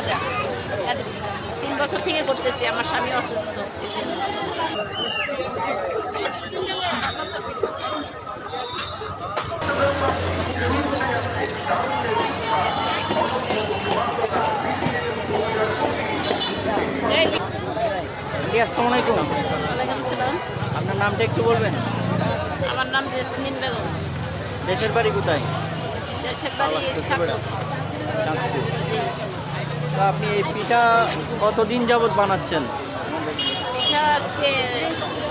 মজা। এত- তিন বছর থেকে করতেছি আমার স্বামী অসুস্থ। আসসালামু আলাইকুম। ওয়ালাইকুম সালাম আপনার নামটা একটু বলবেন? আমার নাম জেসমিন বেগম। দেশের বাড়ি কোথায়? দেশের বাড়ি চাঁদপুর। তো আপনি এই পিঠা কতদিন যাবৎ বানাচ্ছেন? পিঠা আজকে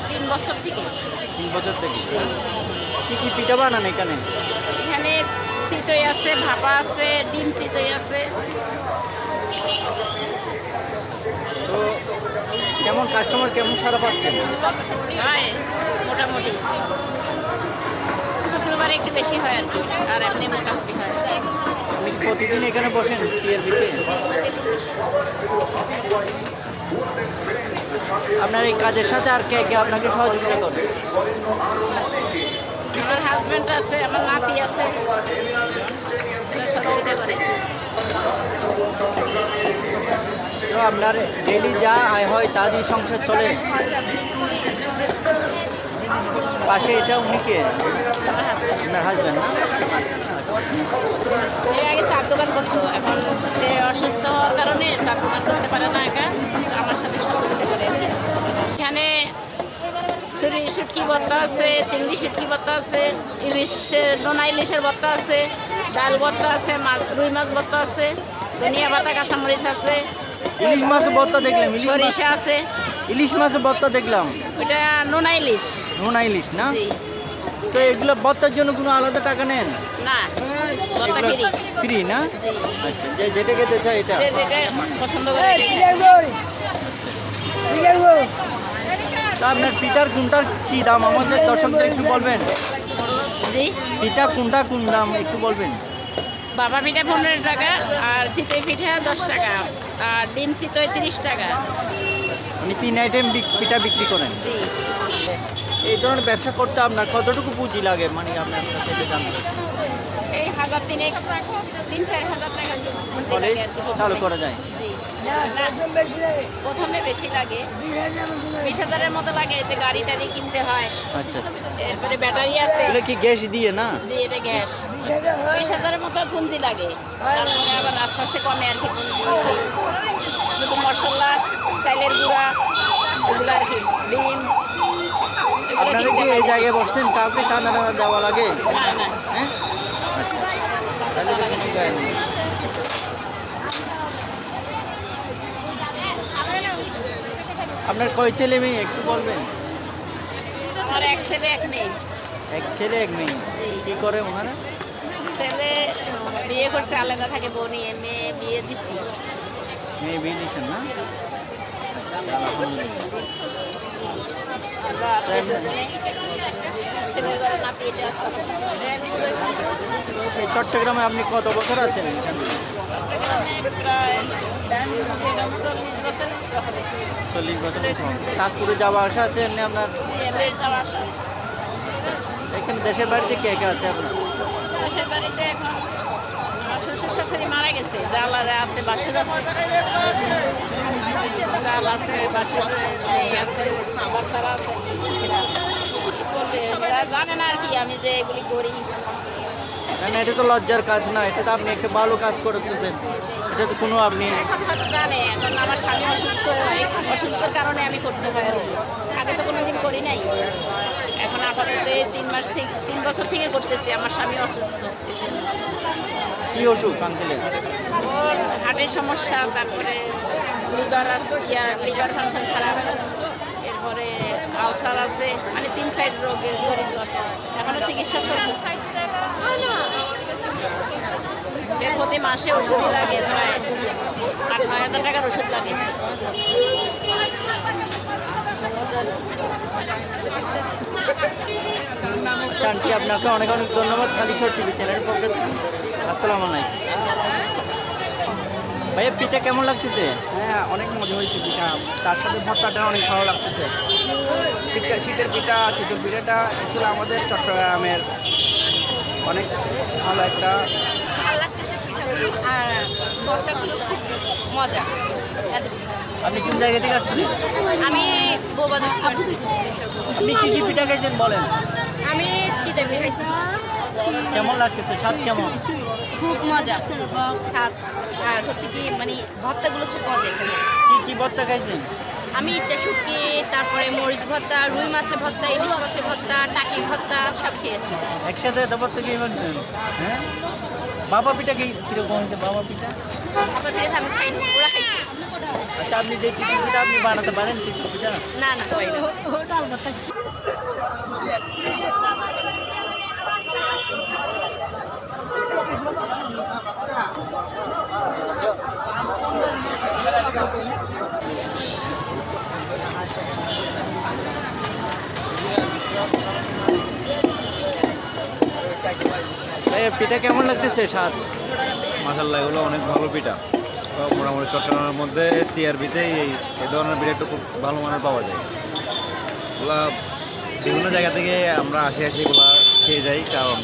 তিন বছর থেকে। তিন বছর থেকে। কি কি পিঠা বানান এখানে? এখানে চিতই আছে ভাপা আছে ডিম চিতই আছে। তো কেমন কাস্টমার কেমন সারা পাচ্ছেন? মোটামুটি। শুক্রবারে একটু বেশি হয় আর কি আর এমনি মোটামুটি হয়। আপনি প্রতিদিন এখানে বসেন সিআরবিতে আপনার এই কাজের সাথে আর কে কে আপনাকে সহযোগিতা করে আমার হাজব্যান্ড আছে আমার নাতি আছে। সহযোগিতা করে। তো আপনার ডেলি যা আয় হয় তা দিয়ে সংসার চলে। পাশে এটা উনি কে? আপনার হাজব্যান্ড না? এখন সে অসুস্থ হওয়ার কারণে চার করতে পারে না একা। আমার সাথে সহযোগিতা করে। এখানে ছুরি শুটকি ভর্তা আছে চিংড়ি শুটকি ভর্তা আছে ইলিশ নোনা ইলিশের ভর্তা আছে ডাল ভর্তা আছে মাছ রুই মাছ ভর্তা আছে ধনিয়া পাতা কাঁচামরিচ আছে ইলিশ মাছ বত্তা দেখলাম সরিষা আছে। ইলিশ মাছ বত্তা দেখলাম। ওইটা নোনা ইলিশ। নোনা ইলিশ না? তো এগুলো বত্তার জন্য কোনো আলাদা টাকা নেন? না ফ্রি। ফ্রি না? আচ্ছা যে যেটা খেতে চাই এটা। পছন্দ আপনার পিঠার কোনটার কি দাম? আমাদের দর্শকদের একটু বলবেন। জি। পিঠা কোনটা কোন দাম একটু বলবেন। বাবা পিঠা পনেরো টাকা আর চিতই পিঠা দশ টাকা আর ডিম চিতই তিরিশ টাকা। মানে তিন আইটেম পিঠা বিক্রি করেন। জি। এই ধরনের ব্যবসা করতে আপনার কতটুকু পুঁজি লাগে? মানে আপনার কাছে এই হাজার তিনে তিন চার হাজার টাকা চালু। করা যায়। প্রথমে বেশি লাগে। বিশ হাজারের মতো লাগে যে গাড়ি টাড়ি কিনতে হয়। আচ্ছা আচ্ছা। এরপরে ব্যাটারি আছে। কি গ্যাস দিয়ে না? জি এটা গ্যাস। বিশ হাজারের মতো পুঁজি লাগে। তারপরে আবার আস্তে আস্তে কমে আর কি পুঁজি। শুধু মশলা চাইলের গুঁড়া এগুলো আর কি ডিম। আপনারা কি এই জায়গায় বসছেন? কাউকে চাঁদা টাদা দেওয়া লাগে? হ্যাঁ। আচ্ছা। আপনার কয় ছেলে মেয়ে? একটু বলবেন। আমার এক ছেলে এক মেয়ে। এক ছেলে এক মেয়ে। কি করে ওনারা? ছেলে বিয়ে করছে আলাদা থাকে বউ নিয়ে মেয়ে বিয়ে দিচ্ছি মেয়ে বিয়ে দিচ্ছেন না? চট্টগ্রামে আপনি কত বছর আছেন? চল্লিশ বছর চাঁদপুরে যাওয়া আসা আছে এমনি আপনার? এখানে দেশের বাড়িতে কে কে আছে আপনার? শ্বশুর শাশুড়ি মারা গেছে। জাল আর আছে, বাসুর আছে। আছে জানে না আর কি আমি যে এগুলি করি না এটা তো লজ্জার কাজ না এটা তো আপনি একটা ভালো কাজ করতেছেন এটা তো কোনো আপনি এখন হয়তো জানে এখন আমার স্বামী অসুস্থ অসুস্থর কারণে আমি করতে কি। আগে তো কোনোদিন করি নাই এখন আপাতত এই তিন মাস থেকে তিন বছর থেকে করতেছি আমার স্বামী অসুস্থ। কি অসুখ আঙ্কেলের ওর হার্টের সমস্যা তারপরে আছে লিভার ফাংশন খারাপ। এরপরে আলসার আছে মানে তিন, চার রোগের জড়িত আছে। এখনও চিকিৎসা চলতেছে। এর প্রতি মাসে ওষুধ লাগে, প্রায় আট, নয় হাজার টাকার ওষুধ লাগে। আপনাকে অনেক অনেক ধন্যবাদ। কালীশ্বর টিভি চ্যানেলের পক্ষ ভাইয়া পিঠা কেমন লাগতেছে? হ্যাঁ অনেক মজা হয়েছে পিঠা। তার সাথে ভর্তাটা অনেক ভালো লাগতেছে। শীতের শীতের পিঠা চিতল পিঠাটা ছিল আমাদের চট্টগ্রামের অনেক ভালো একটা লাগতেছে পিঠাগুলো আর ভর্তাগুলো খুব মজা। এতটুকু। আপনি কোন জায়গা থেকে আসছেন? আমি বোবাদা আপনি কি কি পিঠা খাইছেন বলেন? আমি কেমন লাগতেছে? স্বাদ কেমন? খুব মজা। স্বাদ। আর হচ্ছে কি মানে ভর্তাগুলো খুব মজা এখানে। কি কি ভর্তা খাইছেন? আমি ইচ্ছা শুটকি তারপরে মরিচ ভর্তা রুই মাছের ভর্তা ইলিশ মাছের ভর্তা টাকি ভর্তা সব খেয়েছি। একসাথে এত ভর্তা কি বলছেন হ্যাঁ? বাবা পিঠা কি কীরকম হয়েছে বাবা পিঠা? বাবা ফিরে আমি খাই ওরা খাইছি। আচ্ছা আপনি যে চিকেন পিঠা আপনি বানাতে পারেন চিকেন পিঠা? না না পারি পিঠা কেমন লাগতেছে স্বাদ? মাসাল্লাহ এগুলো অনেক ভালো পিঠা। মোটামুটি চট্টগ্রামের মধ্যে সিআরবিতে এই এই ধরনের পিঠা একটু খুব ভালো মানের পাওয়া যায়। এগুলা বিভিন্ন জায়গা থেকে আমরা আসি আসি এগুলা খেয়ে যাই কারণ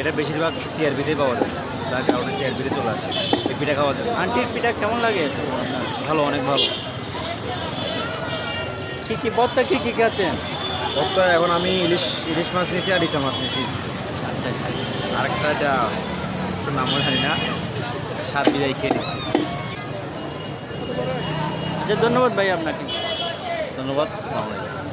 এটা বেশিরভাগ সিআরবিতেই পাওয়া যায়। তার কারণে সিআরবিতে চলে আসে এই পিঠা খাওয়া যায় আন্টির পিঠা কেমন লাগে? ভালো অনেক ভালো। কি কি ভর্তা কী কী খাচ্ছেন? তো এখন আমি ইলিশ ইলিশ মাছ নিছি আর ইসা মাছ আচ্ছা আরেকটা ওটার নামও জানি না। সাত বিদায় খেয়ে নিচ্ছি। আচ্ছা ধন্যবাদ ভাই আপনাকে। ধন্যবাদ আসসালামু আলাইকুম।